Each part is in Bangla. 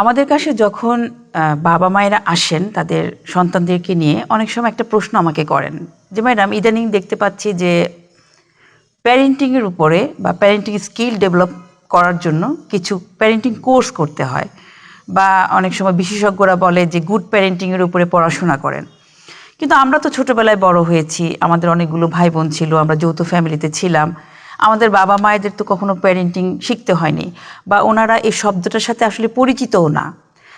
আমাদের কাছে যখন বাবা মায়েরা আসেন তাদের সন্তানদেরকে নিয়ে, অনেক সময় একটা প্রশ্ন আমাকে করেন যে, ম্যাডাম, ইদানিং দেখতে পাচ্ছি যে প্যারেন্টিংয়ের উপরে বা প্যারেন্টিং স্কিল ডেভেলপ করার জন্য কিছু প্যারেন্টিং কোর্স করতে হয়। বা অনেক সময় বিশেষজ্ঞরা বলে যে গুড প্যারেন্টিংয়ের উপরে পড়াশোনা করেন। কিন্তু আমরা তো ছোটোবেলায় বড় হয়েছি, আমাদের অনেকগুলো ভাই বোন ছিল, আমরা যৌথ ফ্যামিলিতে ছিলাম। আমাদের বাবা মায়েদের তো কখনো প্যারেন্টিং শিখতে হয়নি বা ওনারা এই শব্দটার সাথে আসলে পরিচিতও না।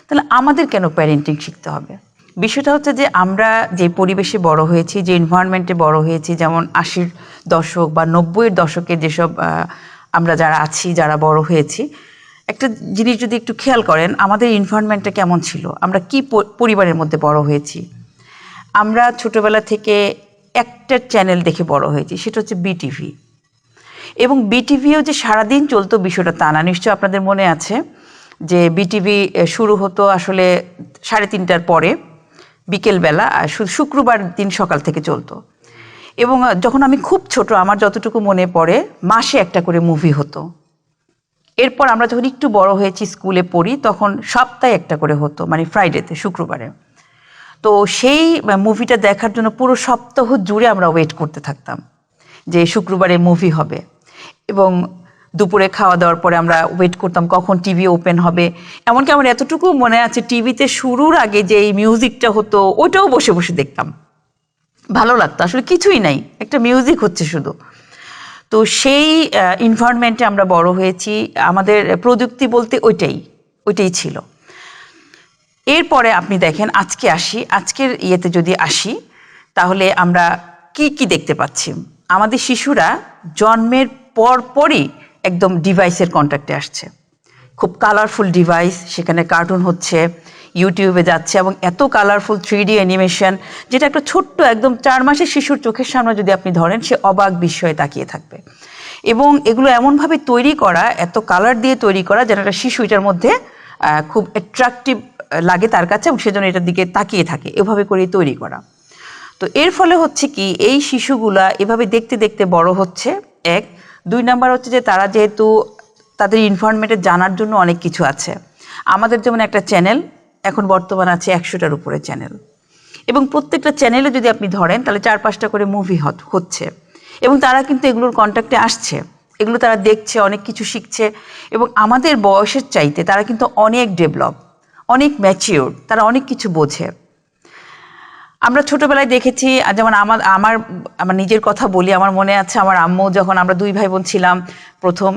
তাহলে আমাদের কেন প্যারেন্টিং শিখতে হবে? বিষয়টা হচ্ছে যে আমরা যে পরিবেশে বড় হয়েছি, যে এনভায়রনমেন্টে বড় হয়েছি, যেমন আশির দশক বা নব্বইয়ের দশকে যেসব আমরা যারা আছি, যারা বড় হয়েছি, একটা জিনিস যদি একটু খেয়াল করেন, আমাদের এনভায়রনমেন্টটা কেমন ছিল? আমরা কি পরিবারের মধ্যে বড় হয়েছি? আমরা ছোটবেলা থেকে একটা চ্যানেল দেখে বড় হয়েছি, সেটা হচ্ছে বিটিভি এবং বিটিভিও যে সারাদিন চলতো বিষয়টা তা না নিশ্চয় আপনাদের মনে আছে যে বিটিভি শুরু হতো আসলে সাড়ে তিনটার পরে, বিকেলবেলা, আর শুক্রবার দিন সকাল থেকে চলতো। এবং যখন আমি খুব ছোট, আমার যতটুকু মনে পড়ে, মাসে একটা করে মুভি হতো। এরপর আমরা যখন একটু বড় হয়েছি, স্কুলে পড়ি, তখন সপ্তাহে একটা করে হতো মানে ফ্রাইডেতে, শুক্রবারে। তো সেই মুভিটা দেখার জন্য পুরো সপ্তাহ জুড়ে আমরা ওয়েট করতে থাকতাম, যে শুক্রবারে মুভি হবে। এবং দুপুরে খাওয়া দাওয়ার পরে আমরা ওয়েট করতাম কখন টিভি ওপেন হবে। এমনকি আমার এতটুকু মনে আছে টিভিতে শুরুর আগে যে এই মিউজিকটা হতো, ওইটাও বসে বসে দেখতাম। ভালো লাগতো, আসলে কিছুই নাই, একটা মিউজিক হচ্ছে শুধু। তো সেই ইনভায়রনমেন্টে আমরা বড় হয়েছি। আমাদের প্রযুক্তি বলতে ওইটাই ওইটাই ছিল। এরপরে আপনি দেখেন, আজকে আসি, আজকের ইয়েতে যদি আসি, তাহলে আমরা কি কি দেখতে পাচ্ছি? আমাদের শিশুরা জন্মের পর পরই একদম ডিভাইসের কন্ট্যাক্টে আসছে। খুব কালারফুল ডিভাইস সেখানে কার্টুন হচ্ছে ইউটিউবে যাচ্ছে এবং এত কালারফুল থ্রি ডি অ্যানিমেশন যেটা একটা ছোট্ট একদম চার মাসের শিশুর চোখের সামনে যদি আপনি ধরেন, সে অবাক বিস্ময়ে তাকিয়ে থাকবে। এবং এগুলো এমনভাবে তৈরি করা, এত কালার দিয়ে তৈরি করা যেন একটা শিশু এটার মধ্যে খুব অ্যাট্রাকটিভ লাগে তার কাছে এবং সেজন্য এটার দিকে তাকিয়ে থাকে, এভাবে করে তৈরি করা। তো এর ফলে হচ্ছে কি, এই শিশুগুলা এভাবে দেখতে দেখতে বড় হচ্ছে, এক দুই নাম্বার হচ্ছে যে তারা যেহেতু তাদের ইনফরমেন্টে জানার জন্য অনেক কিছু আছে। আমাদের যেমন একটা চ্যানেল এখন বর্তমান আছে একশোটার উপরে চ্যানেল এবং প্রত্যেকটা চ্যানেলে যদি আপনি ধরেন, তাহলে চার পাঁচটা করে মুভি হচ্ছে। এবং তারা কিন্তু এগুলোর কন্ট্যাক্টে আসছে। এগুলো তারা দেখছে, অনেক কিছু শিখছে। এবং আমাদের বয়সের চাইতে তারা কিন্তু অনেক ডেভেলপ অনেক ম্যাচিওর তারা অনেক কিছু বোঝে। আমরা ছোটবেলায় দেখেছি যেমন আমার আমার আমার নিজের কথা বলি, আমার মনে আছে আমার আম্মু যখন আমরা দুই ভাই বোন ছিলাম প্রথম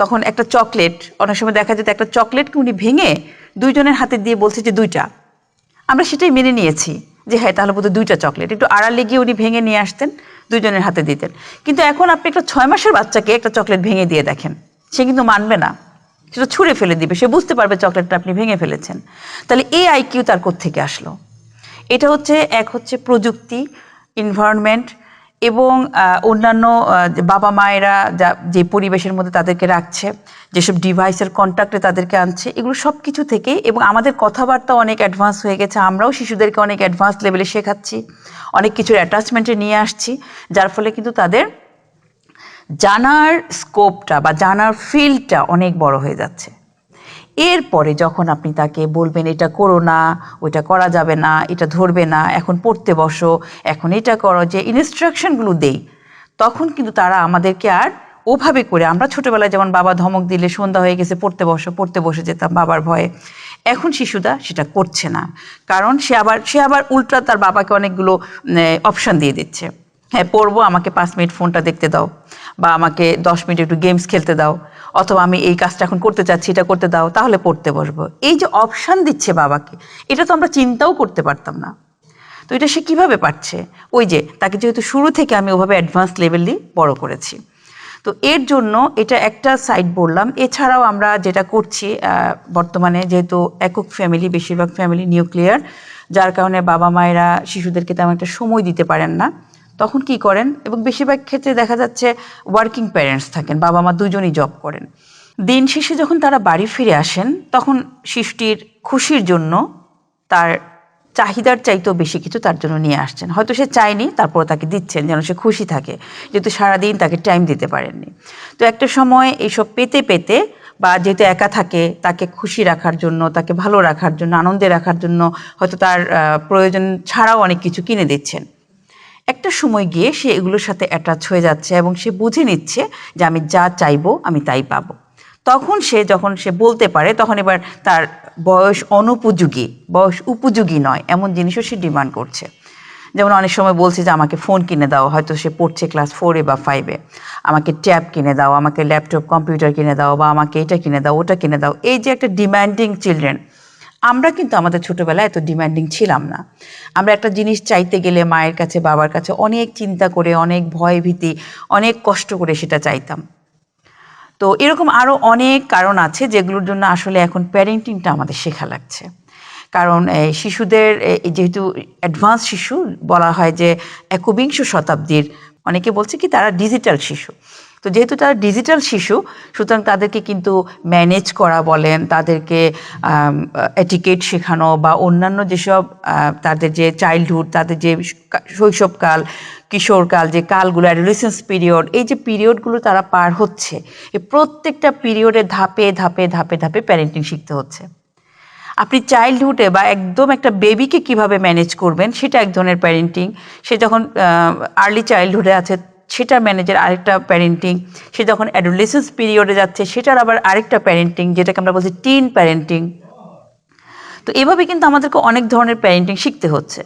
তখন একটা চকলেট, অনেক সময় দেখা যেত একটা চকলেটকে উনি ভেঙে দুইজনের হাতে দিয়ে বলছে যে দুইটা। আমরা সেটাই মেনে নিয়েছি যে হ্যাঁ তাহলে বোধহয় দুইটা চকলেট। একটু আড়ালে গিয়ে উনি ভেঙে নিয়ে আসতেন, দুইজনের হাতে দিতেন। কিন্তু এখন আপনি একটা ছয় মাসের বাচ্চাকে একটা চকলেট ভেঙে দিয়ে দেখেন, সে কিন্তু মানবে না। সেটা ছুঁড়ে ফেলে দিবে, সে বুঝতে পারবে চকলেটটা আপনি ভেঙে ফেলেছেন। তাহলে এই আইকিউ তার থেকে আসলো? এটা হচ্ছে এক হচ্ছে প্রযুক্তি এনভায়রনমেন্ট এবং অন্যান্য বাবা মায়েরা যা, যে পরিবেশের মধ্যে তাদেরকে রাখছে, যেসব ডিভাইসের কন্ট্যাক্টে তাদেরকে আনছে, এগুলো সব কিছু থেকে এবং আমাদের কথাবার্তা অনেক অ্যাডভান্স হয়ে গেছে, আমরাও শিশুদেরকে অনেক অ্যাডভান্স লেভেলে শেখাচ্ছি, অনেক কিছুর অ্যাটাচমেন্টে নিয়ে আসছি, যার ফলে কিন্তু তাদের জানার স্কোপটা বা জানার ফিল্ডটা অনেক বড় হয়ে যাচ্ছে। এরপরে যখন আপনি তাকে বলবেন, এটা করো না, ওইটা করা যাবে না, এটা ধরবে না, এখন পড়তে বসো, এখন এটা করো, যে ইনস্ট্রাকশনগুলো দেই, তখন কিন্তু তারা আমাদেরকে আর ওভাবে করে, আমরা ছোটবেলায় যেমন বাবা ধমক দিলে সন্ধ্যা হয়ে গেছে, পড়তে বসো, পড়তে বসে যেতাম বাবার ভয়ে, এখন শিশুরা সেটা করছে না, কারণ সে আবার সে আবার উল্টা তার বাবাকে অনেকগুলো অপশান দিয়ে দিচ্ছে। হ্যাঁ পড়ব, আমাকে পাঁচ মিনিট ফোনটা দেখতে দাও, বা আমাকে দশ মিনিট একটু গেমস খেলতে দাও। অথবা আমি এই কাজটা এখন করতে চাচ্ছি, এটা করতে দাও, তাহলে পড়তে বসবো। এই যে অপশান দিচ্ছে বাবাকে, এটা তো আমরা চিন্তাও করতে পারতাম না। তো এটা সে কীভাবে পারছে? ওই যে, তাকে যেহেতু শুরু থেকে আমি ওভাবে অ্যাডভান্স লেভেলই বড় করেছি। তো এর জন্য এটা একটা সাইড বললাম। এছাড়াও আমরা যেটা করছি বর্তমানে যেহেতু একক ফ্যামিলি বেশিরভাগ ফ্যামিলি নিউক্লিয়ার যার কারণে বাবা মায়েরা শিশুদেরকে তেমন একটা সময় দিতে পারেন না। তখন কি করেন? এবং বেশিরভাগ ক্ষেত্রে দেখা যাচ্ছে ওয়ার্কিং প্যারেন্টস থাকেন বাবা মা দুজনই জব করেন। দিন শেষে যখন তারা বাড়ি ফিরে আসেন, তখন শিশুটির খুশির জন্য তার চাহিদার চাইতেও বেশি কিছু তার জন্য নিয়ে আসছেন। হয়তো সে চায়নি তারপর তাকে দিচ্ছেন যেন সে খুশি থাকে, যেহেতু সারাদিন তাকে টাইম দিতে পারেননি। তো একটা সময় এইসব পেতে পেতে বা যেহেতু একা থাকে, তাকে খুশি রাখার জন্য, তাকে ভালো রাখার জন্য, আনন্দে রাখার জন্য হয়তো তার প্রয়োজন ছাড়াও অনেক কিছু কিনে দিচ্ছেন। একটা সময় গিয়ে সে এগুলোর সাথে অ্যাটাচ হয়ে যাচ্ছে এবং সে বুঝে নিচ্ছে যে আমি যা চাইব আমি তাই পাবো। তখন সে যখন সে বলতে পারে, তখন এবার তার বয়স অনুপযোগী, বয়স উপযোগী নয়, এমন জিনিসও সে ডিমান্ড করছে। যেমন অনেক সময় বলছে যে, আমাকে ফোন কিনে দাও, হয়তো সে পড়ছে ক্লাস ফোরে বা ফাইভে আমাকে ট্যাব কিনে দাও, আমাকে ল্যাপটপ কম্পিউটার কিনে দাও বা আমাকে এটা কিনে দাও, ওটা কিনে দাও। এই যে একটা ডিমান্ডিং চিলড্রেন আমরা কিন্তু আমাদের ছোটোবেলায় এত ডিমান্ডিং ছিলাম না। আমরা একটা জিনিস চাইতে গেলে মায়ের কাছে, বাবার কাছে অনেক চিন্তা করে, অনেক ভয় ভীতি অনেক কষ্ট করে সেটা চাইতাম। তো এরকম আরও অনেক কারণ আছে যেগুলোর জন্য আসলে এখন প্যারেন্টিংটা আমাদের শেখা লাগছে। কারণ শিশুদের যেহেতু অ্যাডভান্স শিশু, বলা হয় যে একবিংশ শতাব্দীর অনেকে বলছে কি তারা ডিজিটাল শিশু। তো যেহেতু তারা ডিজিটাল শিশু, সুতরাং তাদেরকে কিন্তু ম্যানেজ করা বলেন, তাদেরকে এটিকেট শেখানো বা অন্যান্য যেসব তাদের যে চাইল্ডহুড তাদের যে শৈশবকাল, কিশোরকাল, যে কালগুলো অ্যাডোলেসেন্স পিরিয়ড এই যে পিরিয়ডগুলো তারা পার হচ্ছে, এই প্রত্যেকটা পিরিয়ডে ধাপে ধাপে ধাপে ধাপে প্যারেন্টিং শিখতে হচ্ছে। আপনি চাইল্ডহুডে বা একদম একটা বেবিকে কীভাবে ম্যানেজ করবেন, সেটা এক ধরনের প্যারেন্টিং সে যখন আর্লি চাইল্ডহুডে আছে সেটা ম্যানেজের আরেকটা প্যারেন্টিং সে যখন অ্যাডোলেসেন্স পিরিয়ডে যাচ্ছে, সেটার আবার আরেকটা প্যারেন্টিং যেটাকে আমরা বলছি টিন প্যারেন্টিং তো এভাবে কিন্তু আমাদেরকে অনেক ধরনের প্যারেন্টিং শিখতে হচ্ছে।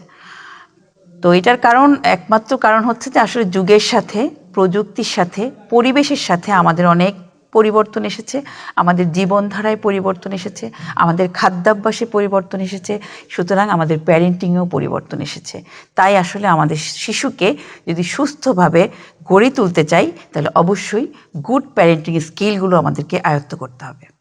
তো এটার কারণ, একমাত্র কারণ হচ্ছে যে আসলে যুগের সাথে, প্রযুক্তির সাথে, পরিবেশের সাথে আমাদের অনেক পরিবর্তন এসেছে, আমাদের জীবনধারায় পরিবর্তন এসেছে, আমাদের খাদ্যাভ্যাসে পরিবর্তন এসেছে, সুতরাং আমাদের প্যারেন্টিংয়েও পরিবর্তন এসেছে। তাই আসলে আমাদের শিশুকে যদি সুস্থভাবে গড়ে তুলতে চাই, তাহলে অবশ্যই গুড প্যারেন্টিং স্কিলগুলো আমাদেরকে আয়ত্ত করতে হবে।